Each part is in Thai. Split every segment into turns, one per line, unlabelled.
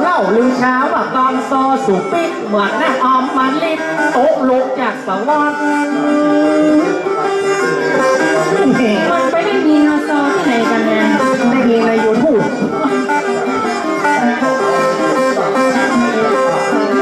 เล่าลือเช้าว่าตอนโซสุปิดเหมือนแน่ออมมันลิดโต๊ะลุกจากสวรรค์
มันไปได้ยินเอาซอที่ไหนกันเนี่ย
ได้ยินในยูทูบ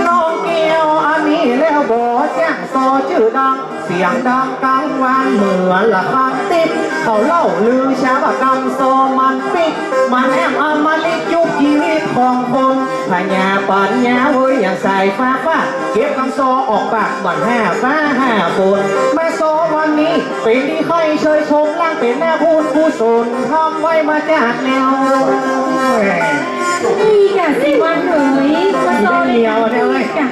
น้องเกียวอันนี้แล้วบอแจ้งโซชื่อดัง เสียงดังกลางวันเหมือนละครั้งติดเขาเล่าลือเช้าว่ากำโซมันปิดมันแอมอมมาลิยุบชีวิตของคนพญาปัญญาเว้ยอย่างใส่ฟ้าฟ้าเก็บคำโซออกปากบ่อนห้าฟ้าห้าฝนแม่โซวันนี้เป็นที่ค่อยเชยชมล่างเป็นแม่พูดผู้สนทำไว้มาจากแนว
นี่กะสิวันเอ๋ยมาซอได้
เดียวเนี่ยเว้ย
กะ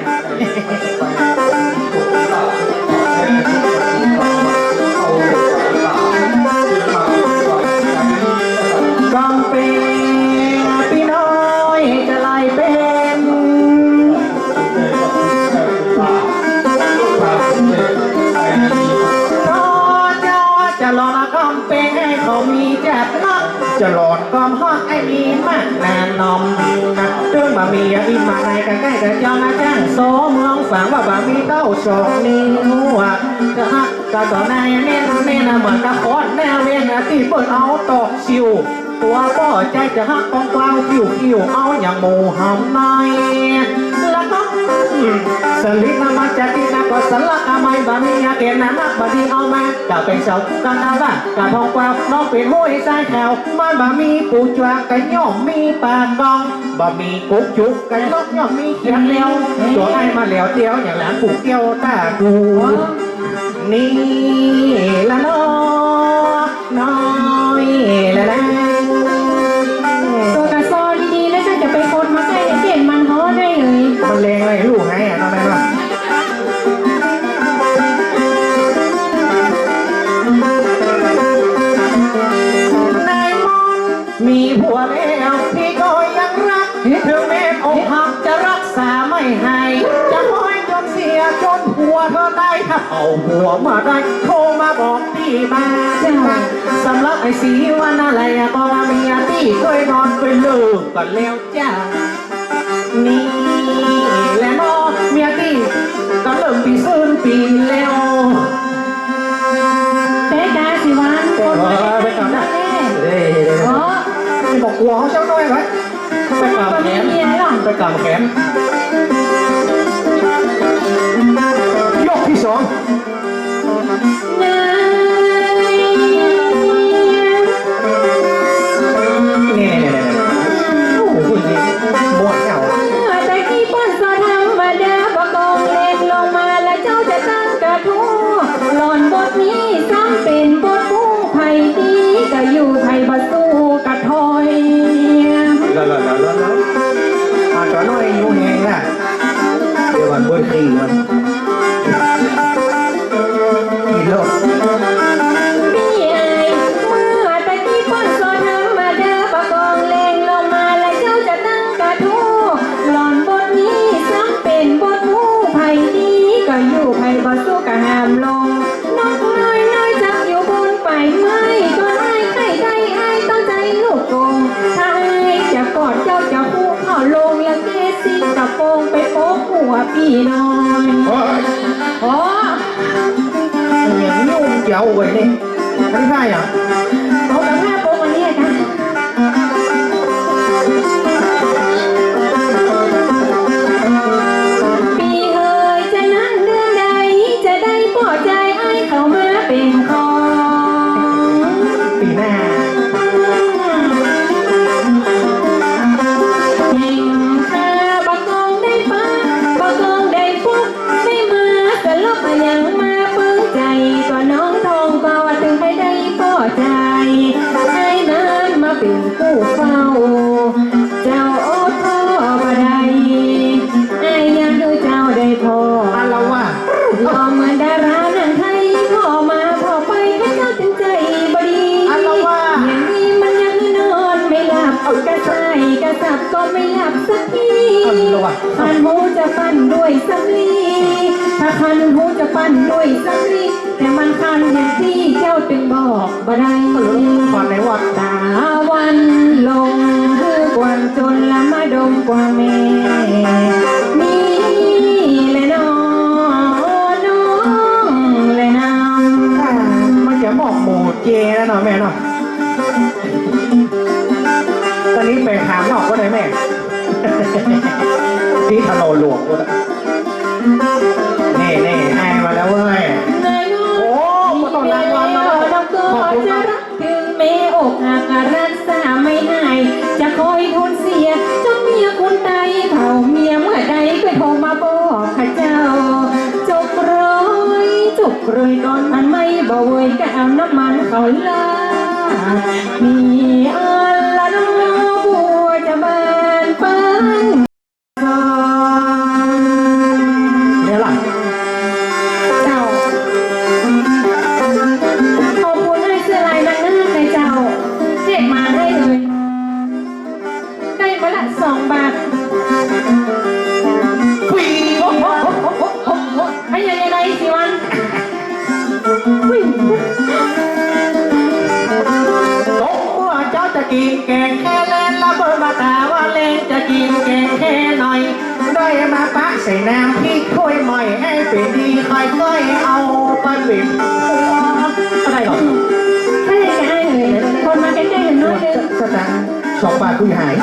มีเต้าโชคนิ้วก็ฮักก็ต่อในเน่นเน่นเหมือนตะโคอดแนวเวียนที่เปิดเอาตอกชิวตัวป่อใจจะฮักกองกวาวคิวคิวเอาอย่างหมูหำในแล้วก็สลิดนามาจากที่นักก็สลักอาไม่บามีอาเกณฑ์นานักบาดีเอามา ก็เป็นเสากันนาว่ากะทองกวาวน้องเป็นห้วยสายแถวมันบะมีปูจวกกันย่อมมีปานกองบะมีกุ๊กจุกกันลกย่อมมีเขียนเลี้ยวตัวไอ้มาเหลียวเดียวอย่างหลังปูเกี้ยวตาดูนี่ละน้อน้อยละแล
ตั เลิ
กกันแล้วจ้านี่แหละเนาะเมียพี่ก็เริ่มปีซื่นปีแล้ว
เต๊กาสิวันคนมาได้
ไปก่อนนะ
แน่
เฮ้ย
อ๋อ
ไม่บอกกลัวเขาเจ้าน้อยไว้ไปกำแขนไปกำแขน สู้กะ
หา
มล
งนกน้อยน้อยจักอยู่บนไปไม่ก็ไอ้ไข่ไก่ไอ้ต้องใจลูกกงถ้าไอ้จะกอดเจ้าจะคู่เข้าลงแล้วเกสิกระโปรงไปโป๊กหัวพี่น้อย
โอ้ย
โอ้
อย่างนุ่มเจ๋วไว้นี่ไม่ใช่อะ
เอากระ ดาราหนังไทยพ่อมาพ่อไปก็เจ้าถึงใจบดี
อันละว่า
อย่างนี้มันยังนอนไม่หลับกระชายกระสับก็ไม่หลับสักที
อันละว่า
คันหูจะปั้นด้วยสำลีถ้าคันหูจะปั้นด้วยสำลีแต่มันคันอย่างที่เจ้าจึงบอกบ่ได้
ก่อนไหนวัด
ตาวันลงคือกวางจนละมาดมกว่าแม่
เจแล้วเนาะแม่เนาะตอนนี้ไปถามนอกก็ได้แม่ที่ถนนหลวงก็ได้นี่นี่ให้มาแล้วเว้ยำ
นายน้อง
โอ้ก็ต้องรางวัลมาแล้ว
น้องก็จะรักถึงแม่อกหักรักษาไม่หาย จะคอยทนเสียจนเมียคนตายเผาเมียเมื่อใดก็โทรมาบอกข้าเจ้า จบรอยจบรอยก่อนมันไม่ บ่เวยก็เอาน้ำมันเขาลามีอะไร
กินแกงแค่เล่นละเบิดมาตาว่าเล่นจะกินแกงแค่หน่อยด้วยมาปะใส่น้ำพริกถ้วยหม่ให้เป็นดีคอยก้อยเอาไปปิดอะไรหรอ
ให้ใกล้เลยคนมาใกล้ๆกันหน้อยนึง
สตางค์สองบาทคุยหาย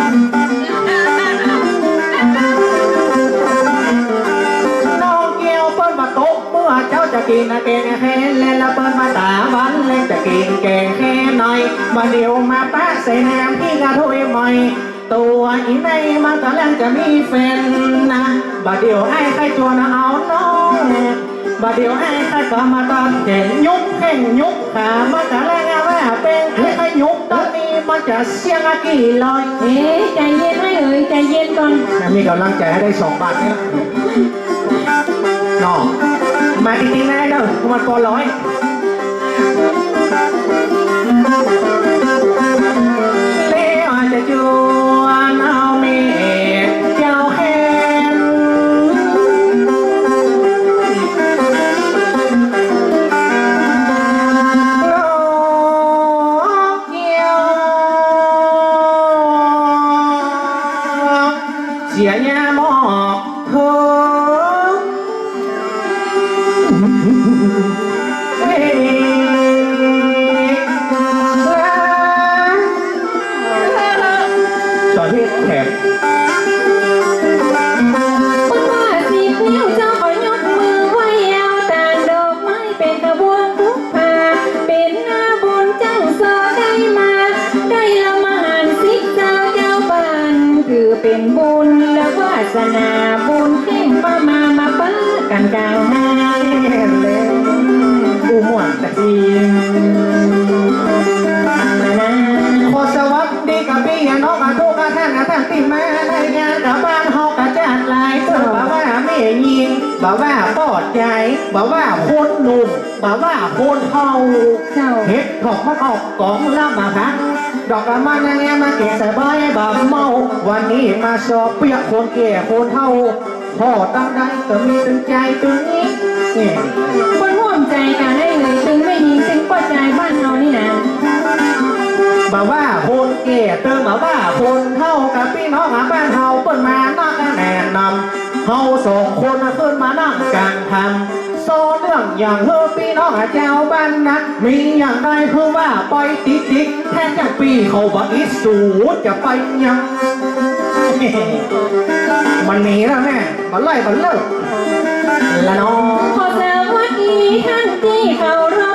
น้องเกียวเปิ้ลมาโต๊ะเมื่อเจ้าจะกินนะแกงแค่เล่นละเปิ้ลมาตาวันเล่นจะกินแกงแค่หน่อยมาเดียวมาปะ ใส่น้ำพี่กระถ้วยใหม่ตัวอีในมันก็แล้วจะมีแฟนนะบัดเดี๋ยวไอ้ใครจวนเอาน้องบัดเดี๋ยวไอ้ใครก็มาตอนเห็นยุบเพ่งยุบขามันก็แล้วว่าเป็นไอ้ใครยุบตอนนี้มันจะเสียงอะกี่ลอย
เอ๊ะใจเย็นให้เอ่ยใจเย็นก่อน
มีกำลังใจให้ได้สองบาทนี่ละน้องมาจริงๆนะเด้อกูมาก่อนร้อยเลี้ ย บ
อกว่าปอ
ดใจบอกว่าคนหนุ่มบอกว่าคนเฒ่า
เจ้า
เฮ็ดถอกมันออกกองล่ำมาพักดอกละมันยังไงมาแก่ใส่ใบแบบเมา วันนี้มาสอบเปียกคนแก่คนเท่าพ่อตั้งได้ก็มีตึงใจตึงนี้นี่
คนร่วมใจกันได้เลยตึงไม่ยิงตึงป้อใจบ้านเรานี่นะ
บอกว่าคนแก่เติมมาว่าคนเท่ากับพี่น้องหาบ้านเฮาเปิ้นมานักแนะนำ เฮาสองคนขึ้นมานั่งกลางทำโซเรื่องอย่างเฮอพี่น้องหาเจ้าบ้านนะมีอย่างใดเพื่อว่าปล่อยติ๊กติ๊กแทนจากปีเขาบอกอีสูจะไปยังมันหนีแล้วแม่มันไล่มันเลิกละน้อง
ขอสวัสดีท่านที่เคาร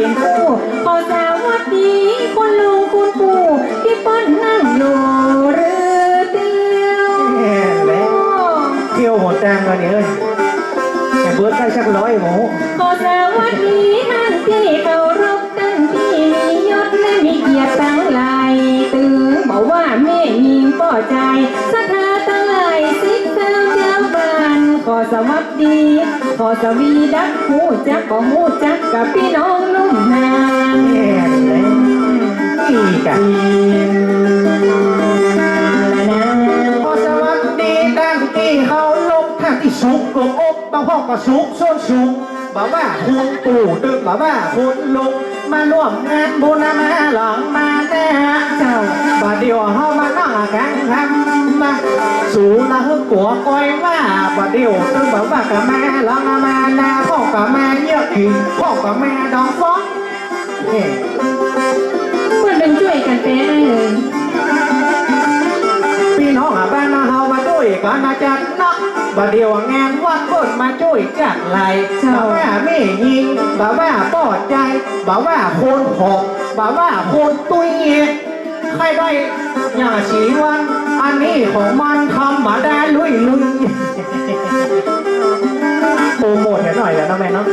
องก็มาเป็นคู่ขอสวัสดีคุณลุงคุณปู่ที่เปิ้นนั่งอยู่หรือเดียว
แม่แล้วเที่ยวหมดแรงกันเนี่ยเอ้ยแต่เบิร์ดได้สักร้อยหมู
ขอสวัสดีท่านที่เคารพท่านที่มียศและมีเกียรติตั้งหลายตือบอกว่าแม่ยิงป่อใจ ขอสวัสดี ขอสวีดักหูจักขอหูจักกับพี่น้องลุ่มหาง
เลยพี่กันขอสวัสดีตั้งที่เขา
ลงทา
ที่สุกก็อบบางห้องก็สุกส้นสุกบ่าว่าคุณปู่ดึกบ่าว่าคุณลุง มาร่วมงานบุญมาหลังมาแน่เจ้าบาเดียวเฮามานั่งกันทำมาสู่ละฮึกัวก้อยว่าบาเดียวตึกบอกว่ากับแม่หลังมานาพ่อกับแม่เยอะขิงพ่อกับแม่ดองฟ้องเฮ้
มันเป็นช่วยกันแป้เอ่ย
พี่น้องบ้านเฮามาด้วยกันนะจ๊ะเนาะ บ่เดียวงานวัดเพิ่นมาช่วยจัดไหลบ่าว่าไม่ยิงบ่าว่าปอดใจบ่าว่าโคนหกบ่าว่าโคนตุ้ยใครได้อย่างสีวัน อันนี้ของมันธรรมดาลุยลุยโปรโมทให้หน่อยแล้วนะแม่เนาะ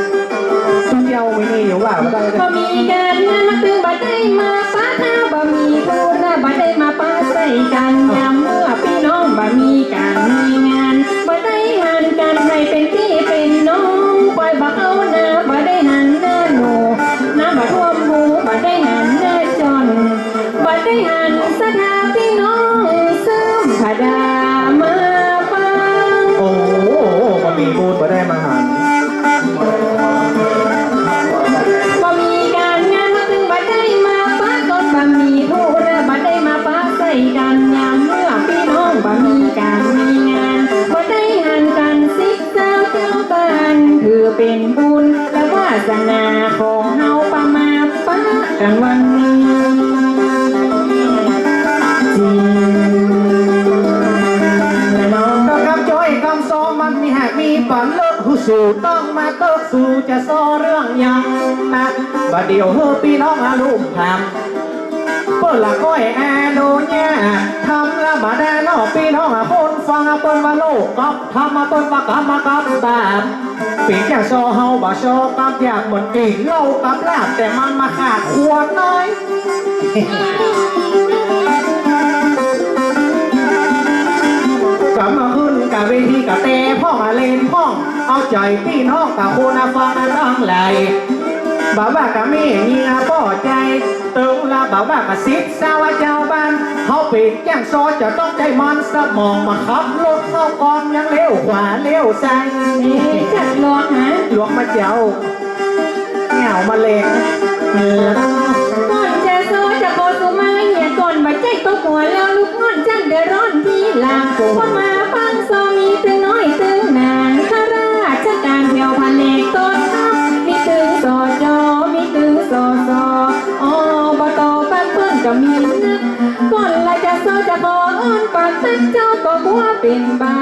เที่ยวไม่มีอยู่ว่าบ่ได้
บ่มีการงานมาตึงบ่ได้มาป้าถ้าบ่มีธุระบ่ได้มาป้าใส่กัน เป็นบุญและวาสนาของเฮาประมาปะกันวันนี้จริงและน้อง
ก็คำจ้อยคำซอมันมีหากมีปันเลิกหูสู่ต้องมาเติกสู่จะซอเรื่องยังนะบัดเดียวเฮอพี่น้องอาลุมทำเปิดละก้อยแอโนเนี่ยทำละมาแดนอกพี่น้องอาคน ฟังเปิ้นว่าโลกกับทำมาเปิ้นว่ากรรมกับแบบปีกแก่ซเฮาบ่ชอกับอยากเหมือนกินเหล้ากับลาบแต่มันมาขาดขวดน้อยกลับมาขึ้นกับเวทีกับเตะพ่องอาเลนพ่อง เอาใจพี่น้องกับคุณอาฟังอันตั้งไหลบ่าว่ากับแม่เมียพ่อใจ ละบ่าวว่ากับซิดสาวเจ้าบ้านเขาปีกแจ้งซอจะต้องใจมันสมองมาขับรถเข้ากองยังเลี้ยวขวาเลี้ยวซ้าย
เอ๊ะจัดหลอกหา
หลวงมาเจ้าเหงามาเลงเออ
ก่อนจะโซจะโกสุมาเหียก่อนมาใจตกหัวแล้วลูกงอนจังเดือดร้อนที่หลังคนมาฟังโซมีตึงน้อยตึงนางข้าราชการเที่ยวพันเลกต้น ก็มีนะก่อนละจะโซจะขออ้อนปากตึกเจ้าก็บัวเป็นบา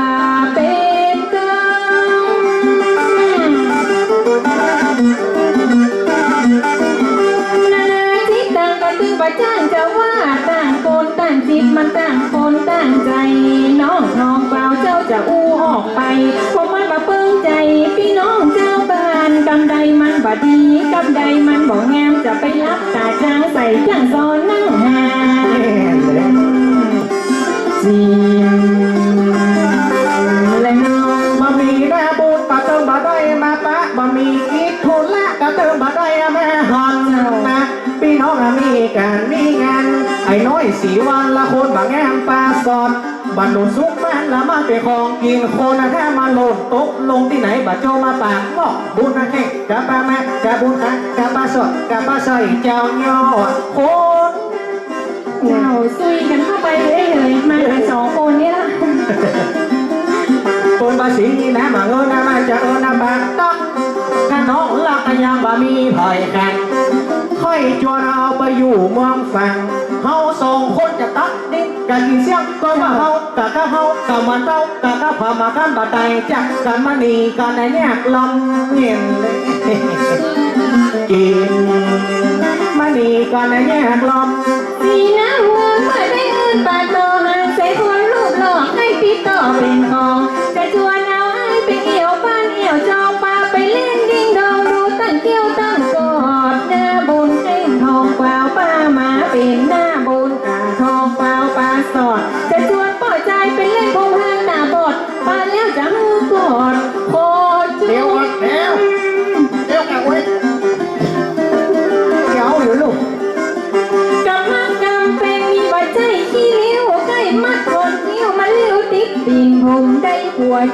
เป็นกรรมนานาจิตต่างกันตึงประจ้างจะว่าต่างคนต่างจิตมันต่างคนต่างใจ น้องทองเปล่าเจ้าจะอู้ออกไปเพราะมันมาเปิ้งใจ พี่น้องเจ้าบ้านกำใดมันบ่ดี กำใดมันบ่งามจะไปรับตาจ้างใส่จ้างซอนนั่งหา
แม่เลย
จีและน้อง
มามีแม่บูดกะเติมมาได้มาปะมามีอีกทุนละกะเติมมาได้แม่ฮอนนะพี่น้องมีการมีงานไอ้น้อยสีวันละคนบางแงมปลาสอด บันโดนซุกแม่นละมาไปของกินคนแค่มาโหลดตกลงที่ไหนบาโจมาปากบอกบุญนะแค่กะปลาแม่กะบุญนะกะปลาสดกะปลาใส่เจ้ายอโคน
เจ้าซุยกันเข้าไปเลยเลยมากันสองคนนี่ละ
คนภาษีนี่นะมาเงินนะมาจะเอินนะบางต้องถ้าน้องลักกันยังบ่มีเผยแข่งค่อยชวนเอาไปอยู่เมืองฝั่ง เฮาสองคนจะตัดดินกันกินเสียงก็ว่าเฮากะกะเฮากะมันเต้ากะกะพามากันบาดใดจักกันมานีกันในแยกลำเงียนเลยกินมานีกันในแยกลำ
สีน้ำเงินเปิดไปอื่นปากโตหางใส่คนรูปหลอกให้ติดต่อเป็นของ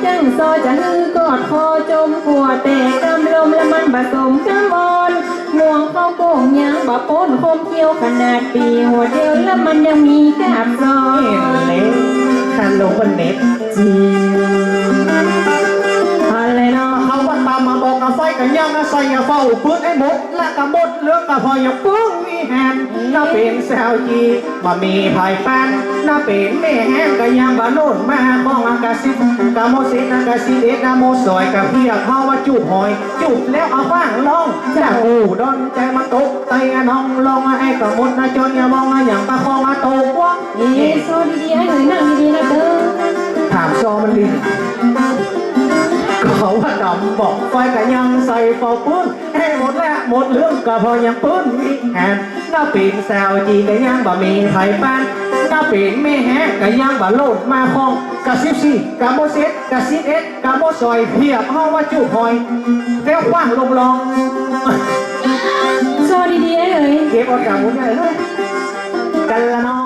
จังซอจะฮือก็ดคอจมหัวแต่กำลมและมันผสมกำมอนม่วงเข้าโก่งยังบะป้นคมเคี้ยวขนาดปีหัวเดียวแล้วมันยังมีกาบซอ
น
ย
เล็กฮัลโลวันเน็ตจี
อะไรเนาะ
เขาว่าตามมาบอกกับไฟกันยังนะใส่กับเฝ้าปืนไอ้หมดและกับหมดเรื่องกับพอยังปึ้งมีแฮนน่าเป็นแซวจีบ่มีภายแฟน นาเป็นแม่แฮนก็ยังบ่โนนมาของอากาศิกาโมเซนอากาศิเดนาโมซอยกับเพียกเฮาว่าจูบหอย จูบแล้วเอาฟ้างลองจากอูดอนใจมาตกไตน้องลองไอ้กับมุดนะจนอย่ามองอย่างตะคองมาตกวะ
เอ๊ะโซดีๆไอ้หน่อยนั่งดีๆนะเด้อ
ถามซอมันลิเขาว่าดำบอกไฟกันยังใส่เป่าปืนให้หมดแล้วหมดเรื่องก็พอยังปืนมีแฮนน้าปีนแซวจีก็ยังบ่มีไผปาน กะเป็นแม่แฮกะยังบะโลดมาคองกะซิบซี่กะโมเซตกะซิบเอ็ดกะโมซอยเพียบห้องว่าจูบหอยเท้าคว้างลงลอง
โซดีๆเอ้เอ๋ย
เก็บออกจากหมุนใจเลยกันละน้อง